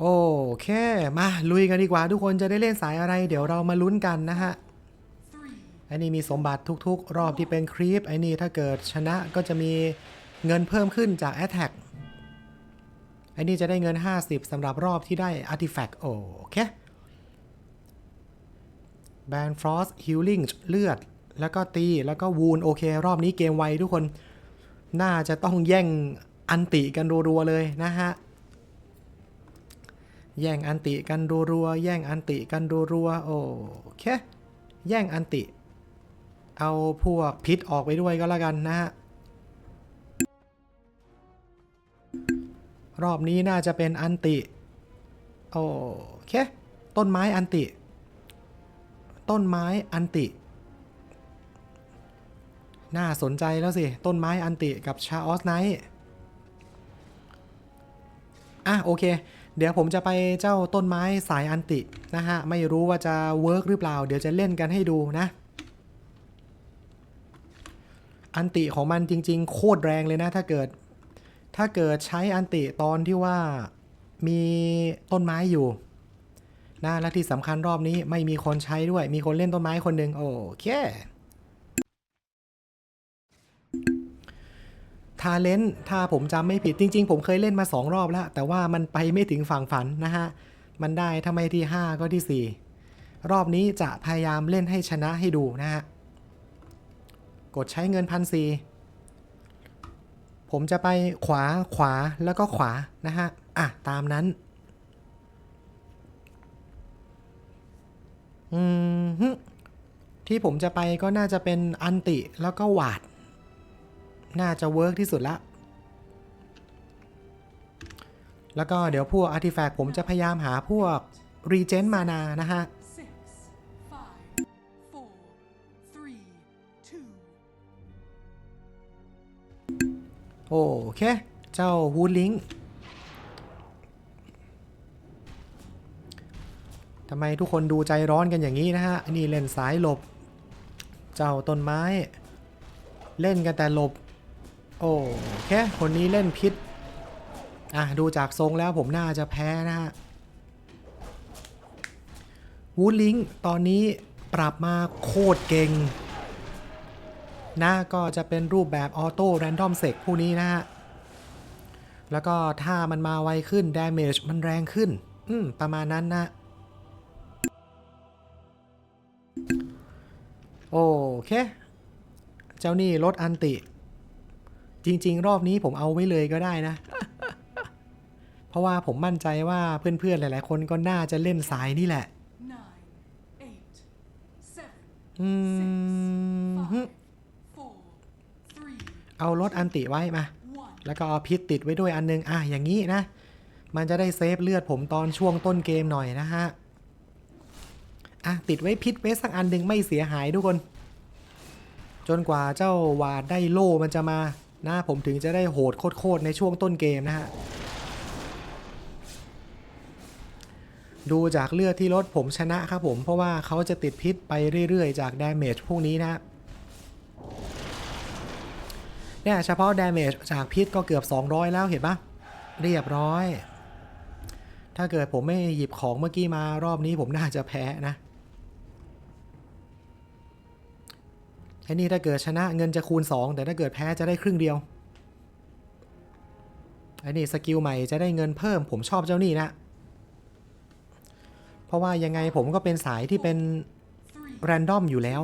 โอเค มาลุยกันดีกว่า ทุกคนจะได้เล่นสายอะไร เดี๋ยวเรามาลุ้นกันนะฮะไอ้นี่มีสมบัติทุกๆ รอบที่เป็นครีปไอ้นี่ถ้าเกิดชนะก็จะมีเงินเพิ่มขึ้นจาก Attack ไอ้นี่จะได้เงิน 50สำหรับรอบที่ได้ Artifact โอเคแบนฟรอสฮิลลิ่งเลือด แล้วก็ตี แล้วก็วูนโอเค รอบนี้เกมไวทุกคน น่าจะต้องแย่งอันติกันรัวๆเลยนะฮะ แย่งอันติกันรัวๆแย่งอันติกันรัวๆโอเคแย่งอันติ เอาพวกพิษออกไปด้วยก็แล้วกันนะฮะรอบนี้น่าจะเป็นอันติ โอเค ต้นไม้อันติ ต้นไม้อันติ น่าสนใจแล้วสิ ต้นไม้อันติกับชาออสไนท์อะโอเค เดี๋ยวผมจะไปเจ้าต้นไม้สายอันตินะฮะ ไม่รู้ว่าจะเวิร์กหรือเปล่า เดี๋ยวจะเล่นกันให้ดูนะ อันติของมันจริง ๆ โคตรแรงเลยนะ ถ้าเกิด ถ้าเกิดใช้อันติตอนที่ว่ามีต้นไม้อยู่นะและที่สำคัญรอบนี้ไม่มีคนใช้ด้วย มีคนเล่นต้นไม้คนหนึ่งโอเค ทาเลนถ้าผมจำไม่ผิดจริง ๆ ผมเคยเล่นมาสองรอบแล้ว แต่ว่ามันไปไม่ถึงฝั่งฝันนะฮะ มันได้ถ้าไม่ที่ 5 ก็ที่ 4 รอบนี้จะพยายามเล่นให้ชนะให้ดูนะฮะ กดใช้เงินพันสีผมจะไปขวาขวาแล้วก็ขวานะฮะ อะ ตามนั้น อืมที่ผมจะไปก็น่าจะเป็นอันติแล้วก็หวาด น่าจะเวิร์กที่สุดละ แล้วก็เดี๋ยวพวกอาร์ติแฟกต์ผมจะพยายามหาพวกรีเจนต์มานานะฮะโอเค เจ้าวูดลิงทำไมทุกคนดูใจร้อนกันอย่างนี้นะฮะนนี่เล่นสายหลบ เจ้าต้นไม้ เล่นกันแต่หลบ โอเคคนนี้เล่นพิษ อะ ดูจากทรงแล้วผมน่าจะแพ้นะฮะวูดลิงตอนนี้ปรับมาโคตรเก่งนะก็จะเป็นรูปแบบออโต้แรนดอมเซกพวกนี้นะฮะ แล้วก็ถ้ามันมาไวขึ้น damage มันแรงขึ้น อืม ประมาณนั้นนะ โอเค เจ้านี่ลดอันติ จริง ๆ รอบนี้ผมเอาไว้เลยก็ได้นะ เพราะว่าผมมั่นใจว่าเพื่อนๆหลาย ๆ คนก็น่าจะเล่นสายนี่แหละอืมเอาลดอันติไว้มา แล้วก็เอาพิษติดไว้ด้วยอันนึง อะ อย่างนี้นะ มันจะได้เซฟเลือดผมตอนช่วงต้นเกมหน่อยนะฮะ อะ ติดไว้พิษไว้สักอันหนึ่งไม่เสียหายทุกคน จนกว่าเจ้าวาดได้โล่มันจะมา นะผมถึงจะได้โหดโคตรในช่วงต้นเกมนะฮะ ดูจากเลือดที่ลดผมชนะครับผม เพราะว่าเขาจะติดพิษไปเรื่อยๆ จากดาเมจพวกนี้นะ เนี่ยเฉพาะ damage จากพิษก็เกือบ 200 แล้วเห็นปะเรียบร้อย ถ้าเกิดผมไม่หยิบของเมื่อกี้มารอบนี้ผมน่าจะแพ้นะ ไอ้นี่ถ้าเกิดชนะเงินจะคูณ 2 แต่ถ้าเกิดแพ้จะได้ครึ่งเดียวไอ้นี่สกิลใหม่จะได้เงินเพิ่มผมชอบเจ้านี่นะ เพราะว่ายังไงผมก็เป็นสายที่เป็นแรนดอมอยู่แล้ว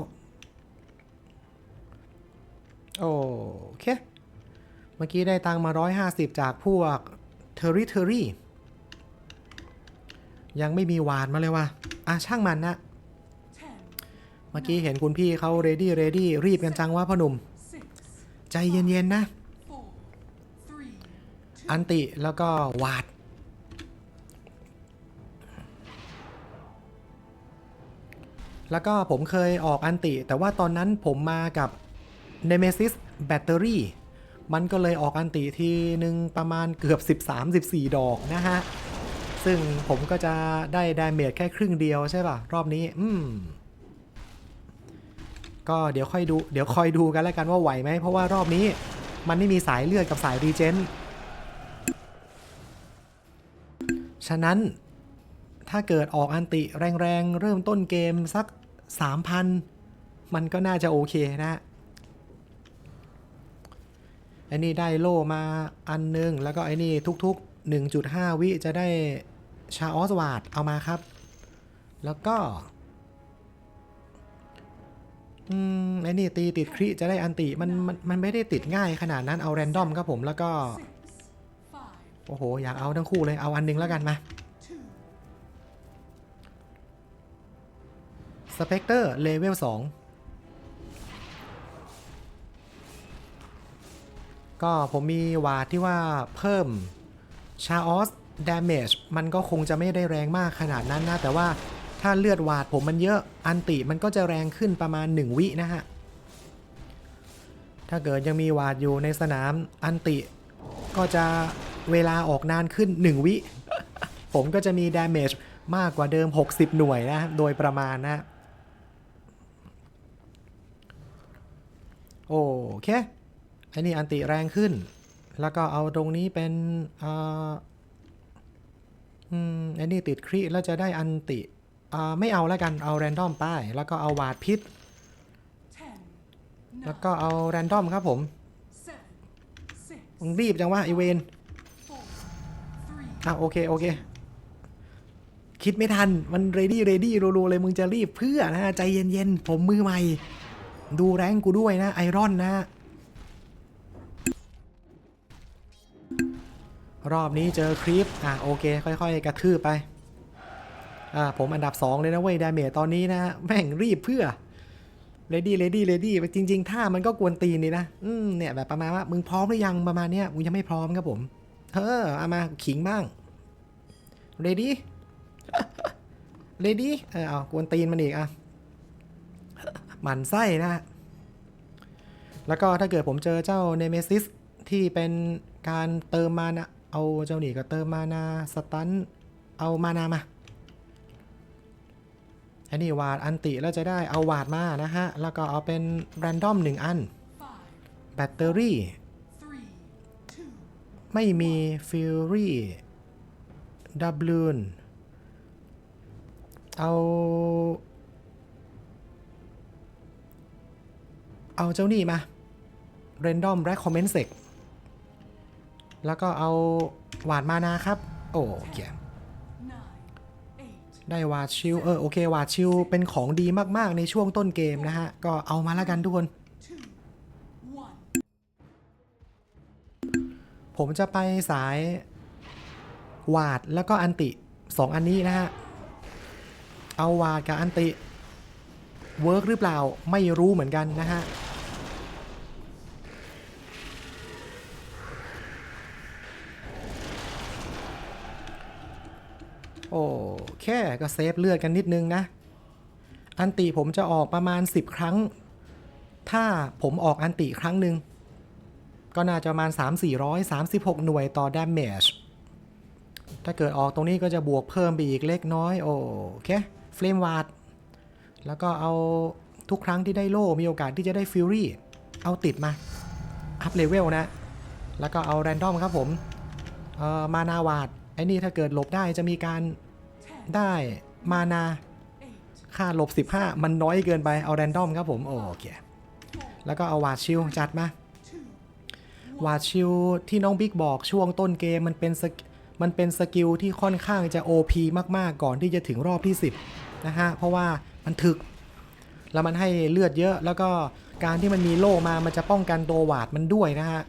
โอเค เมื่อกี้ได้ตังมา 150 จากพวก Territory ยังไม่มีหวานมาเลยว่ะอะช่างมันนะ เมื่อกี้เห็นคุณพี่เขา ready ready รีบกันจังว่าพ่อหนุ่ม ใจเย็นๆนะ อันติแล้วก็วาด แล้วก็ผมเคยออกอันติ แต่ว่าตอนนั้นผมมากับ Nemesis Battery มันก็เลยออกอันติทีหนึ่งประมาณเกือบ 13-14 ดอกนะฮะ ซึ่งผมก็จะได้ดาเมจแค่ครึ่งเดียวใช่ป่ะ รอบนี้ อืม ก็เดี๋ยวค่อยดูเดี๋ยวคอยดูกันแล้วกันว่าไหวไหมเพราะว่ารอบนี้มันไม่มีสายเลือดกับสายรีเจนฉะนั้นถ้าเกิดออกอันติแรงๆ เริ่มต้นเกมสัก 3,000 มันก็น่าจะโอเคนะไอ้นี่ได้โล่มาอันนึง แล้วก็ไอ้นี่ทุกๆ 1.5 วิจะได้ชาออสวาดเอามาครับ แล้วก็ อืมไอ้นี่ตีติดคริจะได้อันติมันมันมันไม่ได้ติดง่ายขนาดนั้นเอาแรนดอมครับผมแล้วก็ โอ้โห อยากเอาทั้งคู่เลยเอาอันหนึงแล้วกันมาสเปกเตอร์เลเวล2ก็ผมมีวาดที่ว่าเพิ่มชาออสดามจมันก็คงจะไม่ได้แรงมากขนาดนั้นนะ แต่ว่า ถ้าเลือดวาดผมมันเยอะ อันติมันก็จะแรงขึ้นประมาณ 1 วินะฮะ ถ้าเกิดยังมีวาดอยู่ในสนามอันติก็จะเวลาออกนานขึ้น 1 วิ ผมก็จะมีดาเมจมากกว่าเดิม 60 หน่วยนะ โดยประมาณนะ โอเคไอ้นี่อันติแรงขึ้น แล้วก็เอาตรงนี้เป็นอ่ออืมไอ้นี่ติดครีแล้วจะได้อันติ ไม่เอาแล้วกันเอาแรนดอมป้ายแล้วก็เอาวาดพิษ ten, แล้ว nine, ก็เอาแรนดอมครับผม seven, six, มึงรีบจังวะไอเวน four, three, อะโอเคโอเค คิดไม่ทันมันเรดี้เรดี้รัวๆเลยมึงจะรีบเพื่อนะใจเย็นๆ ผมมือใหม่ ดูแรงกูด้วยนะไอรอนนะ รอบนี้เจอคลิปอะโอเค ค่อยๆ กระทืบไป อ่าผมอันดับ 2 เลยนะเว้ยดาเมจตอนนี้นะแม่งรีบเพื่อเลดี้เลดี้เลดี้จริง ๆ ถ้ามันก็กวนตีนนี่นะอืมเนี่ยแบบประมาณว่ามึงพร้อมหรือยังประมาณเนี้ยมึงยังไม่พร้อมครับผมเออเอามาขิงบ้างเรดี้เรดี้เออเอากวนตีนมันอีกอะหมันไส้นะ แล้วก็ถ้าเกิดผมเจอเจ้าเนเมซิสที่เป็นการเติมมานะ เอาเจ้าหนีก็เติมมานาสตัน เอามานามา อันนี้วาดอันติแล้วจะได้เอาวาดมานะฮะ แล้วก็เอาเป็นแรนดอมหนึ่งอัน แบตเตอรี่ ไม่มีฟิลรี่ดับลูนเอา เอาเจ้านี่มา Random Recommend Sec แล้วก็เอาหวาดมานาครับ โอเค ได้วาดชิลเออโอเควาดชิลเป็นของดีมากๆในช่วงต้นเกมนะฮะ ก็เอามาแล้วกันทุกคน ผมจะไปสายวาดแล้วก็อันติสองอันนี้นะฮะ เอาวาดกับอันติ เวิร์กหรือเปล่าไม่รู้เหมือนกันนะฮะ โอ้แค่ก็เซฟเลือดกันนิดนึงนะ อันติผมจะออกประมาณ 10 ครั้ง ถ้าผมออกอันติครั้งหนึ่งก็น่าจะประมาณ 3 4 3 6 หน่วยต่อ damage ถ้าเกิดออกตรงนี้ก็จะบวกเพิ่มไปอีกเล็กน้อย โอเคเฟลมวาดแล้วก็เอาทุกครั้งที่ได้โล่มีโอกาสที่จะได้ฟิวรี่ เอาติดมา อัพเลเวลนะ แล้วก็เอาแรนดอมครับผม เอ่อ มานาวาดไอ้นี่ถ้าเกิดหลบได้จะมีการ ได้มานาค่าหลบ 15 มันน้อยเกินไป เอาแรนดอมครับผม โอเค แล้วก็เอาวาชิลจัดมาวาชิลที่น้องบิ๊กบอกช่วงต้นเกมมันเป็นมันเป็นสกิลที่ค่อนข้างจะ OP มากๆ ก่อนที่จะถึงรอบที่ 10 นะฮะ เพราะว่ามันถึก แล้วมันให้เลือดเยอะ แล้วก็การที่มันมีโล่มา มันจะป้องกันตัววาดมันด้วยนะฮะ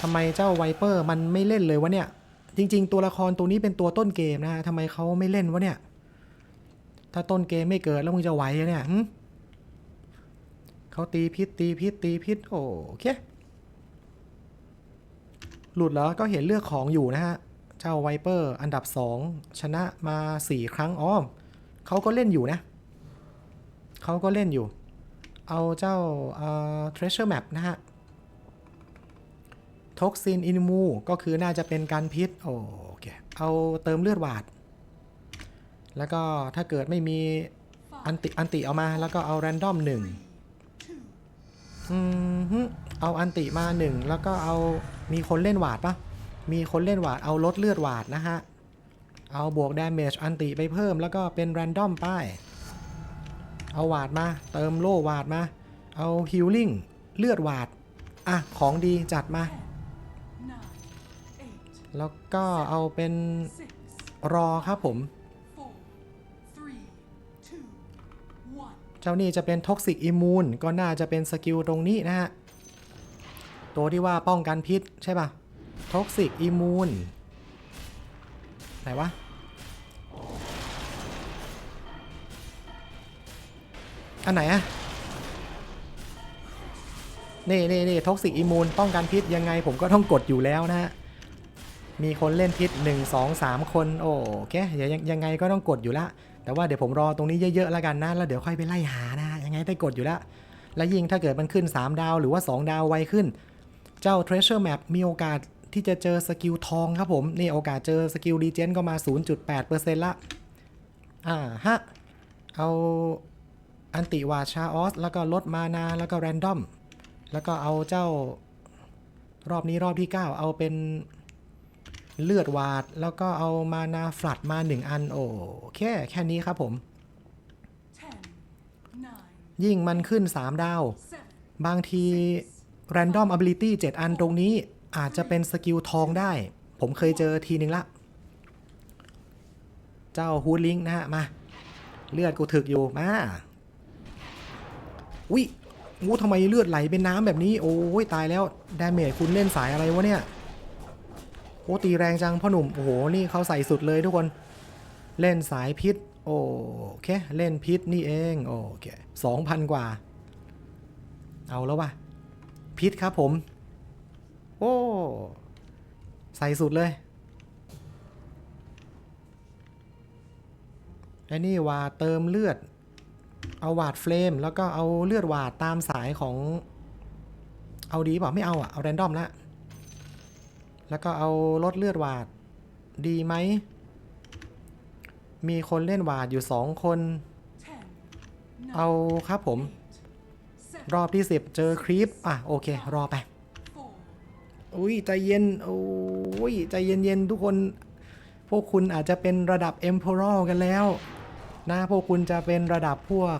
ทำไมเจ้าไวเปอร์มันไม่เล่นเลยวะเนี่ย จริง ๆ ตัวละครตัวนี้เป็นตัวต้นเกมนะทำไมเขาไม่เล่นวะเนี่ย ถ้าต้นเกมไม่เกิดแล้วมึงจะไหวเนี่ยเขาตีพิษตีพิษตีพิษโอเค หลุดแล้วก็เห็นเลือกของอยู่นะฮะ เจ้าไวเปอร์อันดับ 2 ชนะมา 4 ครั้งอ้อมเขาก็เล่นอยู่นะ เขาก็เล่นอยู่ เอาเจ้าเอ่อ treasure map นะฮะ ท็อกซินอินมูก็คือน่าจะเป็นการพิษโอเคเอาเติมเลือดหวาด แล้วก็ถ้าเกิดไม่มีอันติอันติเอามาแล้วก็เอาแรนดอมหนึ่งอืมเอาอันติมาหนึ่งแล้วก็เอามีคนเล่นหวาดปะมีคนเล่นหวาดเอาลดเลือดหวาดนะฮะ เอาบวกดาเมจอันติไปเพิ่มแล้วก็เป็นแรนดอมป้าย เอาหวาดมา เติมโล่หวาดมา เอาฮิลลิ่งเลือดหวาด อะ ของดีจัดมา แล้วก็เอาเป็น six, รอครับผม four, three, two, one. เจ้านี่จะเป็นท็อกซิกอิมูนก็น่าจะเป็นสกิลตรงนี้นะฮะ ตัวที่ว่าป้องกันพิษใช่ป่ะท็อกซิกอิมูนไหนวะอันไหนอะนี่นี่นี่ท็อกซิกอิมูนป้องกันพิษยังไงผมก็ต้องกดอยู่แล้วนะฮะ มีคนเล่นพิษ 1 2 3 คน โอเคยังยังยังไงก็ต้องกดอยู่ละ แต่ว่าเดี๋ยวผมรอตรงนี้เยอะๆแล้วกันนะ แล้วเดี๋ยวค่อยไปไล่หานะ ยังไงได้กดอยู่แล้วและยิ่งถ้าเกิดมันขึ้น 3 ดาวหรือว่า 2 ดาวไวขึ้น เจ้า Treasure Map มีโอกาสที่จะเจอสกิลทองครับผม นี่โอกาสเจอสกิลดีเจนก็มา 0.8%ละ อ่าฮะ เอาอันติวาชาออส แล้วก็ลดมานา แล้วก็แรนดอม แล้วก็เอาเจ้ารอบนี้รอบที่ 9 เอาเป็น เลือดวาด แล้วก็เอามานาฟลัดมา 1 อัน โอเค แค่นี้ครับผม ยิ่งมันขึ้น 3 ดาว บางที Random Ability 7 อันตรงนี้อาจจะเป็นสกิลทองได้ ผมเคยเจอทีนึงละ เจ้าฮูดลิงนะฮะ มา เลือดกูถึกอยู่มาวิวูทำไมเลือดไหลเป็นน้ำแบบนี้ โอ้ยตายแล้วดาเมจคุณเล่นสายอะไรวะเนี่ย โอ้ตีแรงจังพ่อหนุ่ม โอ้โห นี่เขาใส่สุดเลยทุกคน เล่นสายพิษ โอเค เล่นพิษนี่เอง โอเคสองพันกว่า เอาแล้ววะพิษครับผม โอ้ ใส่สุดเลยไอ้นี่ว่าเติมเลือด เอาวาดเฟลม แล้วก็เอาเลือดวาดตามสายของ เอาดีเปล่าไม่เอาอะเอาแรนดอมละ แล้วก็เอาลดเลือดวาด ดีไหม มีคนเล่นวาดอยู่สองคน เอาครับผม รอบที่ 10 เจอครีปอะโอเค รอไป อุ้ยใจเย็น โอ้ยใจเย็นๆทุกคน พวกคุณอาจจะเป็นระดับ Emperor กันแล้วนะพวกคุณจะเป็นระดับพวก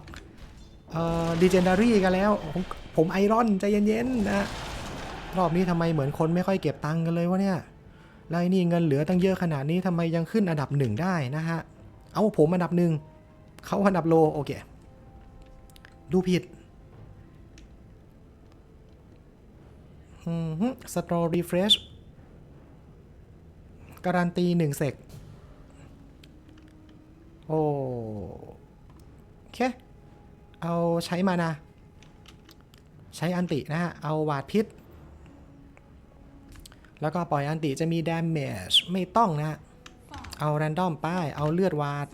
เอ่อ Legendary กันแล้วผมผมไอรอนใจเย็นๆนะ รอบนี้ทำไมเหมือนคนไม่ค่อยเก็บตังค์กันเลยวะเนี่ยแล้วไอ้นี่เงินเหลือตั้งเยอะขนาดนี้ทำไมยังขึ้นอันดับหนึ่งได้นะฮะ เอาผมอันดับหนึ่งเขาอันดับโลโอเค ดูผิดสตรอรีเฟรชการันตีหนึ่งเซกโอเค เอาใช้มานะ ใช้อันตินะฮะ เอาวาดพิษ แล้วก็ปล่อยอันติจะมี damage ไม่ต้องนะฮะเอาแรนดอมป้าย เอาเลือดวาด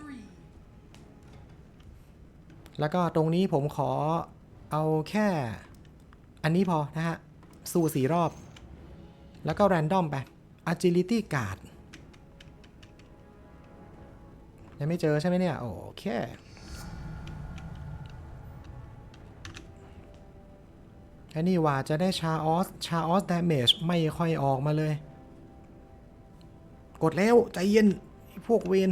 แล้วก็ตรงนี้ผมขอเอาแค่ อันนี้พอนะฮะ สู้สี่รอบ แล้วก็แรนดอมไป agility guard ยังไม่เจอใช่ไหมเนี่ย โอเค อันนี้ว่าจะได้ชาออส ชาออสดาเมจไม่ค่อยออกมาเลย กดแล้ว ใจเย็น พวกเวน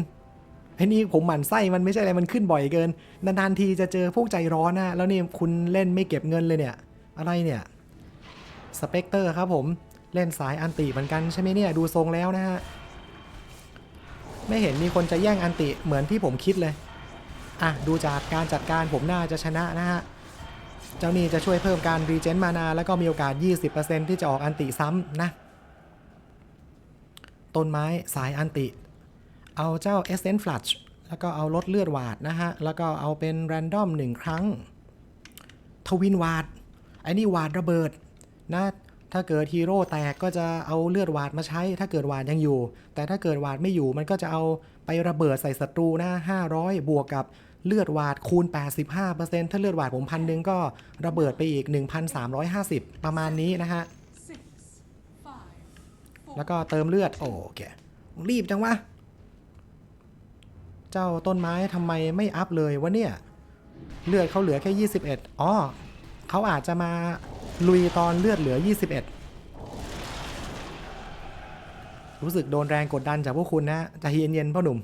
ไอ้นี่ผมหมั่นไส้มันไม่ใช่อะไร มันขึ้นบ่อยเกิน นานๆทีจะเจอพวกใจร้อนนะแล้วนี่คุณเล่นไม่เก็บเงินเลยเนี่ย อะไรเนี่ย สเปกเตอร์ครับผม เล่นสายอันติเหมือนกันใช่ไหมเนี่ย ดูทรงแล้วนะฮะ ไม่เห็นมีคนจะแย่งอันติเหมือนที่ผมคิดเลย อะ ดูจากการจัดการผมน่าจะชนะนะฮะ เจ้านี่จะช่วยเพิ่มการรีเจนมานา แล้วก็มีโอกาส 20%ที่จะออกอันติซ้ำนะ ต้นไม้สายอันติ เอาเจ้า Essence Flush แล้วก็เอาลดเลือดวาดนะฮะ แล้วก็เอาเป็น Random 1ครั้ง ทวินวาดไอ้นี่วาดระเบิดนะถ้าเกิดฮีโร่แตกก็จะเอาเลือดวาดมาใช้ ถ้าเกิดวาดยังอยู่ แต่ถ้าเกิดวาดไม่อยู่มันก็จะเอาไประเบิดใส่ศัตรูนะ500 บวกกับ เลือดวาดคูณ 85%ถ้าเลือดวาดผมพันหนึ่งก็ระเบิดไปอีก 1,350 ประมาณนี้นะฮะ แล้วก็เติมเลือด โอเค รีบจังวะ เจ้าต้นไม้ทำไมไม่อัพเลยวะเนี่ย เลือดเขาเหลือแค่ 21 อ๋อเขาอาจจะมาลุยตอนเลือดเหลือ 21 รู้สึกโดนแรงกดดันจากพวกคุณนะ จะเย็นๆพ่อหนุ่ม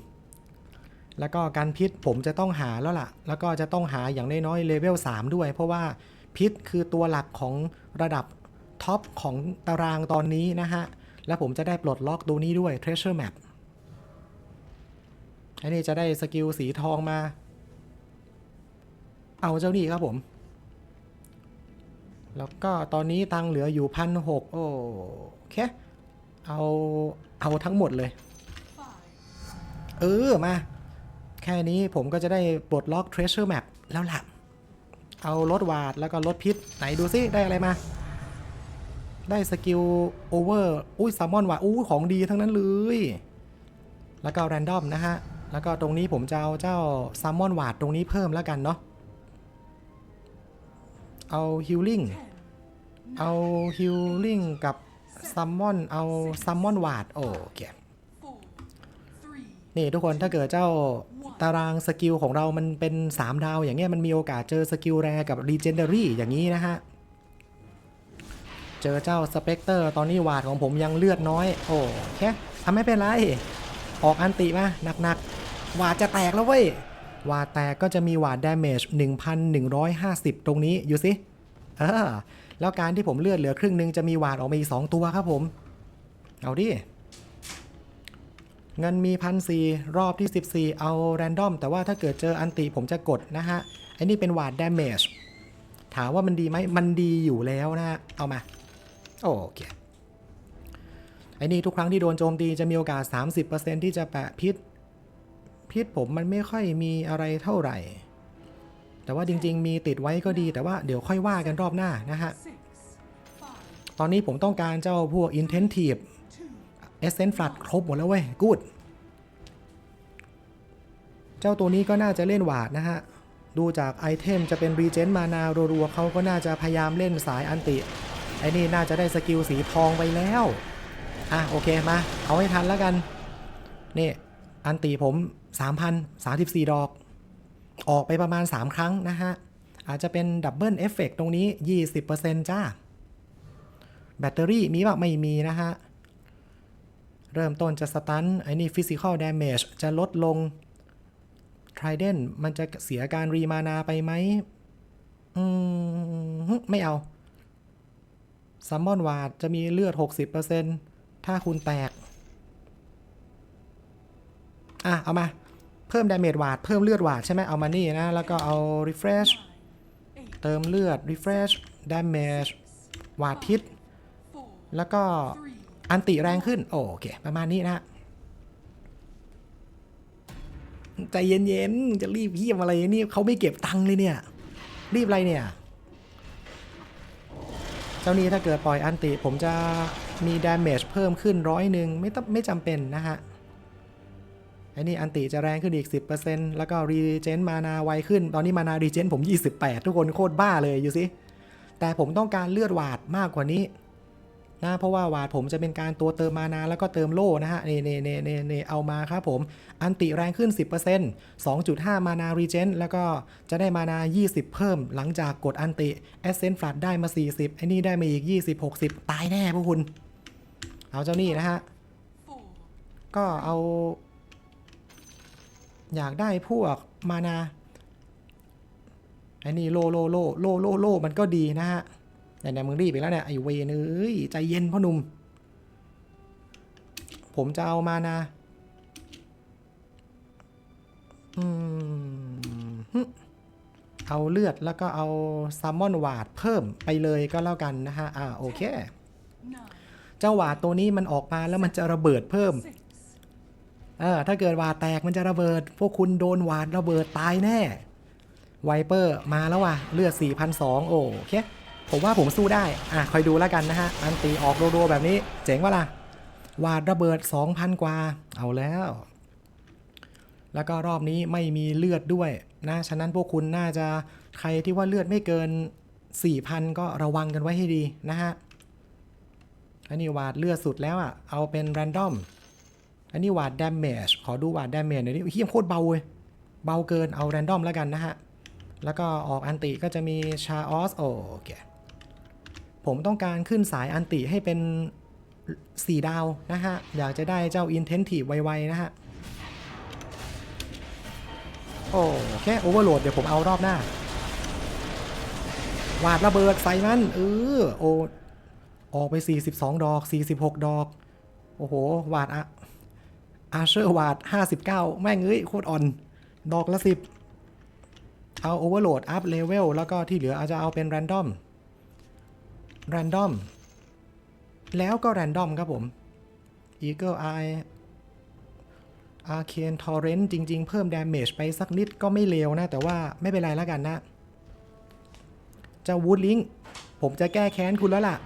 แล้วก็การพิษผมจะต้องหาแล้วล่ะ แล้วก็จะต้องหาอย่างน้อยๆเลเวล3ด้วย เพราะว่าพิษคือตัวหลักของระดับท็อปของตารางตอนนี้นะฮะ แล้วผมจะได้ปลดล็อกตัวนี้ด้วย Treasure Map อันนี้จะได้สกิลสีทองมา เอาเจ้านี่ครับผม แล้วก็ตอนนี้ตังเหลืออยู่พันหกโอเค เอา เอาทั้งหมดเลย เออ มา แค่นี้ผมก็จะได้ปลดล็อก Treasure Map แล้วล่ะ เอารถวาดแล้วก็รถพิษ ไหนดูซิ ได้อะไรมา ได้สกิลโอเวอร์อุ้ยซัมมอนว่ะอู้ของดีทั้งนั้นเลย แล้วก็แรนดอมนะฮะ แล้วก็ตรงนี้ผมจะเอาเจ้าซัมมอนวาดตรงนี้เพิ่มแล้วกันเนาะเอาฮิลลิ่งเอาฮิลลิ่งกับซัมมอน เอาซัมมอนวาดโอเค นี่ทุกคนถ้าเกิดเจ้าตารางสกิลของเรามันเป็น 3 ดาว อย่างเงี้ยมันมีโอกาสเจอสกิลแรกับ Legendary อย่างนี้นะฮะ เจอเจ้าสเปกเตอร์ตอนนี้วาดของผมยังเลือดน้อย โอ้แค่ทำไม่เป็นไร ออกอันติมาหนักๆ วาดจะแตกแล้วเว้ยวาดแตกก็จะมีวาด damage 1,150 ตรงนี้อยู่สิเออแล้วการที่ผมเลือดเหลือครึ่งหนึงจะมีวาดออกมาอีกสองตัวครับผม เอาดิ เงินมีพันสี่รอบที่ 14 เอาแรนดอม แต่ว่าถ้าเกิดเจออันติผมจะกดนะฮะไอ้นี่เป็นวาด damage ถามว่ามันดีไหมมันดีอยู่แล้วนะฮะ เอามา โอเคไอ้นี่ทุกครั้งที่โดนโจมตีจะมีโอกาส 30%ที่จะแปะพิษ พิษผมมันไม่ค่อยมีอะไรเท่าไหร่ แต่ว่าจริง ๆ มีติดไว้ก็ดีแต่ว่าเดี๋ยวค่อยว่ากันรอบหน้านะฮะ ตอนนี้ผมต้องการเจ้าพวก intensive two, Essence Flood ครบหมดแล้วเว้ยกูดเจ้าตัวนี้ก็น่าจะเล่นหวาดนะฮะ ดูจากไอเทมจะเป็นรีเจนมานารัวๆเขาก็น่าจะพยายามเล่นสายอันติ ไอ้นี่น่าจะได้สกิลสีทองไปแล้ว อะโอเคมา เอาให้ทันแล้วกัน นี่ อันติผม3,034 ดอก ออกไปประมาณ 3 ครั้งนะฮะ อาจจะเป็นดับเบิลเอฟเฟกตรงนี้ 20%จ้า แบตเตอรี่มีบ้างไม่มีนะฮะ เริ่มต้นจะสตันไอ้นี่ Physical Damage จะลดลง Trident มันจะเสียการรีมานาไปไหมอืมไม่เอา Summon Ward จะมีเลือด 60%ถ้าคุณแตก อะ เอามา เพิ่ม Damage Ward เพิ่มเลือด Ward ใช่ไหมเอามานี่นะ แล้วก็เอา Refresh เติมเลือด Refresh Damage Ward พิษ four, แล้วก็ อันติแรงขึ้น โอเค ประมาณนี้นะใจเย็นๆ จะรีบเยี่ยมอะไรนี่เขาไม่เก็บตังค์เลยเนี่ย รีบอะไรเนี่ย เจ้านี้ถ้าเกิดปล่อยอันติ ผมจะมี damage เพิ่มขึ้นร้อยหนึ่งไม่ต้องไม่จำเป็นนะฮะไอ้นี่อันติจะแรงขึ้นอีก 10%แล้วก็ regen มานาไวขึ้น ตอนนี้มานา regen ผม 28 ทุกคนโคตรบ้าเลยอยู่สิ แต่ผมต้องการเลือดหวาดมากกว่านี้ นะเพราะว่าวาดผมจะเป็นการตัวเติมมานาแล้วก็เติมโล่นะฮะเนเนเนเนเนเอามาครับผม อันติแรงขึ้น 10% 2.5 มานารีเจนแล้วก็จะได้มานา 20 เพิ่มหลังจากกดอันติเอเซนฟลัดได้มา 40ไอ้นี่ได้มาอีก 20 60 ตายแน่พวกคุณ เอาเจ้านี่นะฮะ ก็เอา อยากได้พวกมานาไอ้นี่โลโลโลโลโลโลมันก็ดีนะฮะ เนี่ยมึงรีบไปแล้วเนี่ยไอ้เวนเอ้ยใจเย็นพ่อหนุ่ม ผมจะเอามานาอืมเอาเลือดแล้วก็เอาซัมมอนวาดเพิ่มไปเลยก็แล้วกันนะฮะ อ่าโอเค เจ้าวาดตัวนี้มันออกมาแล้วมันจะระเบิดเพิ่ม เออถ้าเกิดวาดแตกมันจะระเบิด พวกคุณโดนวาดระเบิดตายแน่ ไวเปอร์มาแล้วว่ะ เลือด 4,200 โอเค ผมว่าผมสู้ได้ อะคอยดูแล้วกันนะฮะ อันตีออกโดๆแบบนี้ เจ๋งวะล่ะ วาดระเบิด 2,000 กว่า เอาแล้ว แล้วก็รอบนี้ไม่มีเลือดด้วยนะ ฉะนั้นพวกคุณน่าจะใครที่ว่าเลือดไม่เกิน 4,000 ก็ระวังกันไว้ให้ดีนะฮะ อันนี้วาดเลือดสุดแล้วอะ เอาเป็นแรนดอม อันนี้วาด damage ขอดูวาด damage หน่อยดิเฮียโคตรเบาเลย เบาเกิน เอา random แล้วกันนะฮะ แล้วก็ออกอันติก็จะมีชาออสโอเค ผมต้องการขึ้นสายอันติให้เป็น 4 ดาวนะฮะ อยากจะได้เจ้า Intentive ไวๆนะฮะ โอ้แค่โอเวอร์โหลดเดี๋ยวผมเอารอบหน้า วาดระเบิดใส่มันเออโอออกไป 42 ดอก 46 ดอก โอ้โห วาดอะอาเชอร์วาด 59 แม่งเอ้ย โคตรอ่อน ดอกละ 10 เอาโอเวอร์โหลด อัพเลเวล แล้วก็ที่เหลืออาจจะเอาเป็นแรนดอม แรนดอม แล้วก็แรนดอมครับผม Eagle Eye Arcane Torrent จริง ๆ เพิ่ม Damage ไปสักนิดก็ไม่เลวนะ แต่ว่าไม่เป็นไรแล้วกันนะเจ้า Wood Link ผมจะแก้แค้นคุณแล้วล่ะ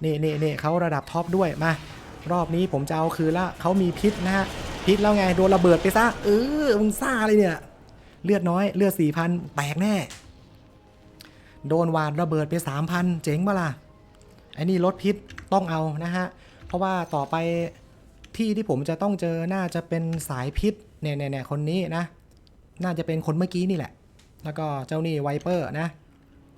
เน่เน่เน่เขาระดับท็อปด้วยมารอบนี้ผมจะเอาคืนละเขามีพิษนะฮะ พิษแล้วไง โดนระเบิดไปซะ เออมึงซ่าเลยเนี่ย เลือดน้อยเลือดสี่พันแตกแน่ โดนวาดระเบิดไปสามพันเจ๋งปะล่ะ อ้นี่ลดพิษต้องเอานะฮะ เพราะว่าต่อไปที่ที่ผมจะต้องเจอน่าจะเป็นสายพิษเนี่ยเนี่ยคนนี้นะ น่าจะเป็นคนเมื่อกี้นี่แหละ แล้วก็เจ้านี่ไวเปอร์นะ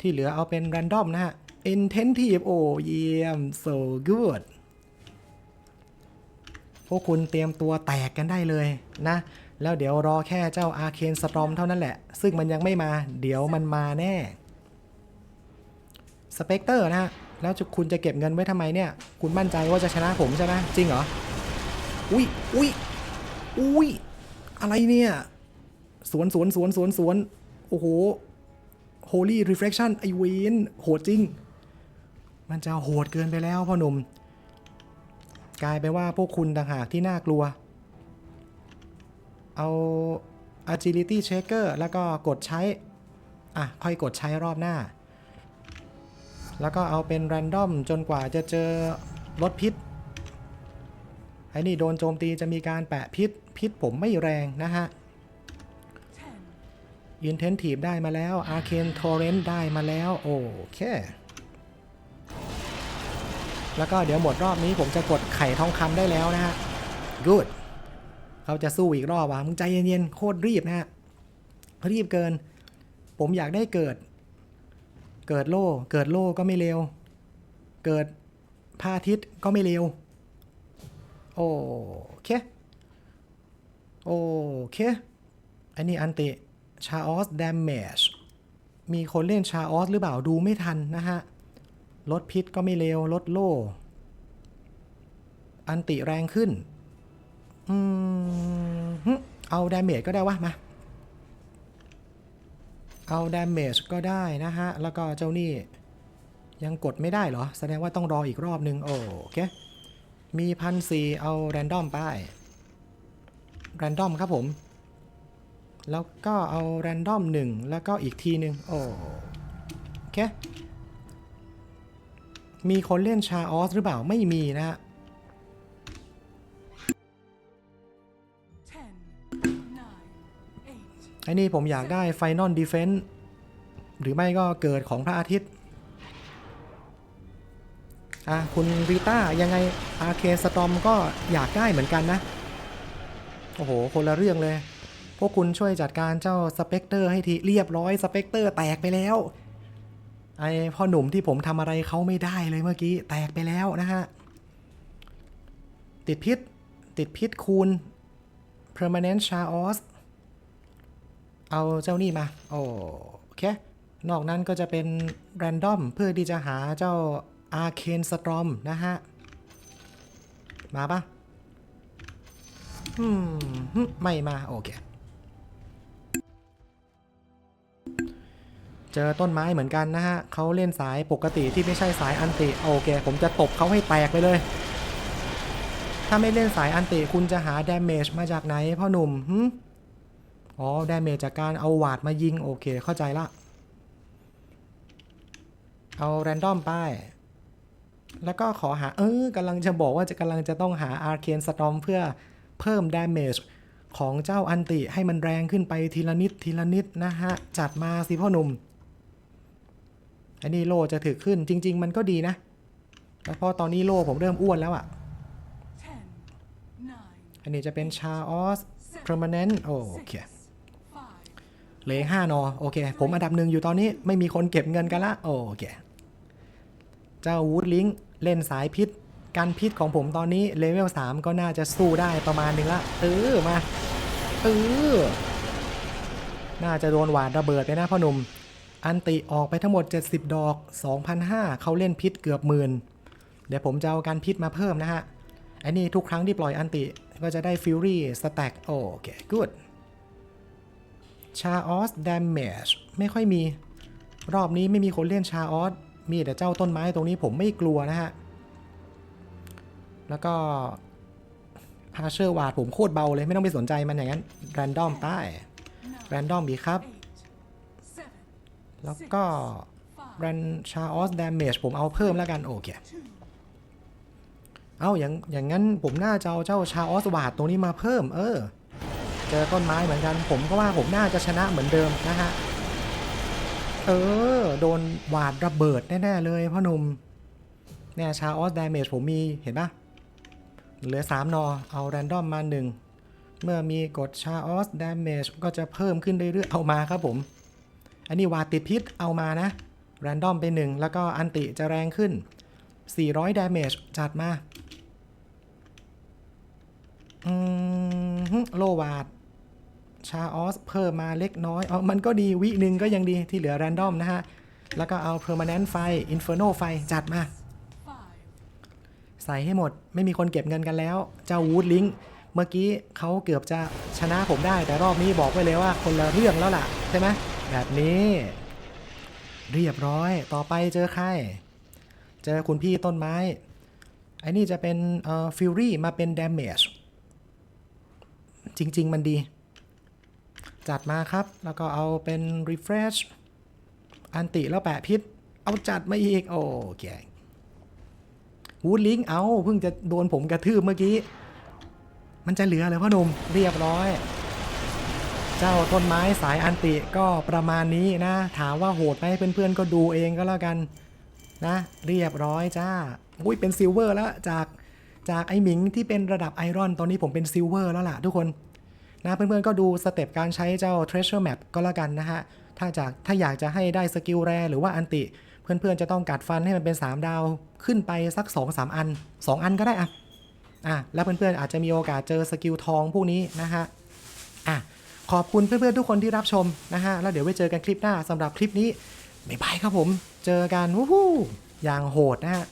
ที่เหลือเอาเป็นแรนดอมนะฮะ intentive โอ้เยี่ยม so good พวกคุณเตรียมตัวแตกกันได้เลยนะ แล้วเดี๋ยวรอแค่เจ้าอาเคนสตรอมเท่านั้นแหละ ซึ่งมันยังไม่มา เดี๋ยวมันมาแน่ สเปกเตอร์นะฮะ แล้วคุณจะเก็บเงินไว้ทำไมเนี่ย คุณมั่นใจว่าจะชนะผมใช่ไหมจริงเหรอ อุ้ยอุ้ยอุ้ยอะไรเนี่ย สวนสวนสวนสวนสวน โอ้โห Holy Reflection ไอเวนโหดจริง มันจะโหดเกินไปแล้วพ่อหนุ่ม กลายไปนว่าพวกคุณต่างหากที่น่ากลัว เอา agility checker แล้วก็กดใช้ อะ ค่อยกดใช้รอบหน้า แล้วก็เอาเป็น random จนกว่าจะเจอลดพิษ ไอ้นี่โดนโจมตีจะมีการแปะพิษ พิษผมไม่แรงนะฮะ ten, Intentive ได้มาแล้ว Arcane Torrent ได้มาแล้ว โอเค แล้วก็เดี๋ยวหมดรอบนี้ผมจะกดไข่ทองคำได้แล้วนะฮะ Good เขาจะสู้อีกรอบว่ะมึงใจเย็นๆ โคตรรีบนะฮะ รีบเกิน ผมอยากได้เกิด เกิดโล่เกิดโล่ก็ไม่เร็ว เกิดพระอาทิตย์ก็ไม่เร็ว โอเค โอเค อันนี้อันติชาออสด a ม a g e มีคนเล่นชาออสหรือเปล่าดูไม่ทันนะฮะ ลดพิษก็ไม่เร็ว ลดโล่ อันติแรงขึ้น อืม เอาด a ม a g e ก็ได้วะมา เอาด a ม a g e ก็ได้นะฮะ แล้วก็เจ้านี่ ยังกดไม่ได้เหรอ แสดงว่าต้องรออีกรอบนึง โอเค มีพันสี่เอาแรนดอมไปแรนดอมครับผม แล้วก็เอาแรนดอมหนึ่งแล้วก็อีกทีหนึ่งโอเค มีคนเล่นชาออสหรือเปล่าไม่มีนะฮะ อ้นี่ผมอยากได้ Final Defense หรือไม่ก็เกิดของพระอาทิตย์ อะ คุณริต้ายังไงอาเคสตอมก็อยากได้เหมือนกันนะ โอ้โห คนละเรื่องเลย พวกคุณช่วยจัดการเจ้าสเปกเตอร์ให้ทีเรียบร้อยสเปกเตอร์แตกไปแล้ว ไอพ่อหนุ่มที่ผมทำอะไรเขาไม่ได้เลยเมื่อกี้ แตกไปแล้วนะฮะ ติดพิษ ติดพิษคูณ permanent chaos เอาเจ้านี่มา โอเค นอกนั้นก็จะเป็น random เพื่อที่จะหาเจ้า arcane storm นะฮะ มาปะอืมฮึไม่มา โอเค เจอต้นไม้เหมือนกันนะฮะเขาเล่นสายปกติที่ไม่ใช่สายอันติ โอเค ผมจะตบเขาให้แตกไปเลย ถ้าไม่เล่นสายอันติคุณจะหา damage มาจากไหนพ่อหนุ่มหึ อ๋อดาเมจจากการเอาหวาดมายิง โอเคเข้าใจละ เอาแรนดอมไป แล้วก็ขอหา เออกำลังจะบอกว่าจะกำลังจะต้องหาอาร์เคนสตอมเพื่อเพิ่มดาเมจของเจ้าอันติให้มันแรงขึ้นไปทีละนิดทีละนิดนะฮะ จัดมาสิพ่อหนุ่ม อันนี้โลจะถือขึ้นจริง ๆ มันก็ดีนะแต่พอตอนนี้โลผมเริ่มอ้วนแล้วอะ่ะอันนี้จะเป็นชาออส permanent โอเค เหลือห้านอโอเค ผมอันดับหนึ่งอยู่ตอนนี้ไม่มีคนเก็บเงินกันละ โอเค เจ้าวูดลิงเล่นสายพิษ การพิษของผมตอนนี้เลเวล3ก็น่าจะสู้ได้ประมาณหนึ่งละ เออมา เออ น่าจะโดนหวาดระเบิดไปนะพ่อหนุ่ม อันติออกไปทั้งหมด 70 ดอก 2,500เขาเล่นพิษเกือบหมื่นเดี๋ยวผมจะเอาการพิษมาเพิ่มนะฮะไอันนี้ทุกครั้งที่ปล่อยอันติก็จะได้ฟิวรี่สแต็กโอเคกูด ชาออสดามเมจไม่ค่อยมี รอบนี้ไม่มีคนเล่นชาออสมีแต่เจ้าต้นไม้ตรงนี้ผมไม่กลัวนะฮะ แล้วก็พาเชอร์วาดผมโคตรเบาเลยไม่ต้องไปสนใจมันอย่างนั้นแรนดอมใต้แรนดอมดีครับ แล้วก็แรนชาออสดามเมจผมเอาเพิ่มแล้วกันโอเคเอาอย่างอย่างนั้นผมน่าจะเอาเจ้าชาออสวาดตรงนี้มาเพิ่ม เออ เจอต้นไม้เหมือนกัน ผมก็ว่าผมน่าจะชนะเหมือนเดิมนะฮะ เออ โดนหวาดระเบิดแน่ ๆ เลยพ่อหนุ่มเนี่ยชาออสดาเมจผมมีเห็นปะเหลือ 3 นอ เอาแรนดอมมา 1 เมื่อมีกดชาออสดาเมจก็จะเพิ่มขึ้นเรื่อยๆ เอามาครับผม อันนี้วาติดพิษเอามานะ แรนดอมไป 1 แล้วก็อันติจะแรงขึ้น 400ดาเมจจัดมา อืมฮึโลวาด ชาออสเพิ่มมาเล็กน้อยเอมันก็ดีวิหนึ่งก็ยังดีที่เหลือแรนดอมนะฮะ แล้วก็เอา Permanent ไฟ Inferno ไฟจัดมา ใส่ให้หมดไม่มีคนเก็บเงินกันแล้ว เจ้าวูดลิงเมื่อกี้เขาเกือบจะชนะผมได้ แต่รอบนี้บอกไว้เลยว่าคนละเรื่องแล้วล่ะ ใช่ไหมแบบนี้ เรียบร้อยต่อไปเจอใคร เจอคุณพี่ต้นไม้ไอ้นี่จะเป็นเอ่อฟิวรี่มาเป็น damage จริง ๆ มันดี จัดมาครับ แล้วก็เอาเป็น refresh อันติแล้วแปะพิษ เอาจัดมาอีก โอเควูดลิงเอาเพิ่งจะโดนผมกระทืบเมื่อกี้ มันจะเหลือเลยพ่อหนุ่มเรียบร้อย เจ้าต้นไม้สายอันติก็ประมาณนี้นะ ถามว่าโหดไหมเพื่อนๆ ก็ดูเองก็แล้วกันนะ เรียบร้อยจ้าอุ้ยเป็นซิลเวอร์แล้วจากจากไอหมิงที่เป็นระดับไอรอน ตอนนี้ผมเป็นซิลเวอร์แล้วล่ะทุกคน นะเพื่อนๆก็ดูสเต็ปการใช้เจ้า Treasure Map ก็แล้วกันนะฮะ ถ้าจากถ้าอยากจะให้ได้สกิลแรหรือว่าอันติ เพื่อนๆจะต้องกัดฟันให้มันเป็น 3 ดาวขึ้นไปสัก 2-3 อัน 2 อันก็ได้อะอะแล้วเพื่อนๆอาจจะมีโอกาสเจอสกิลทองพวกนี้นะฮะอะขอบคุณเพื่อนๆทุกคนที่รับชมนะฮะแล้วเดี๋ยวไว้เจอกันคลิปหน้าสำหรับคลิปนี้บ๊ายบายครับผม เจอกันวู้ฮู้อย่างโหดนะฮะ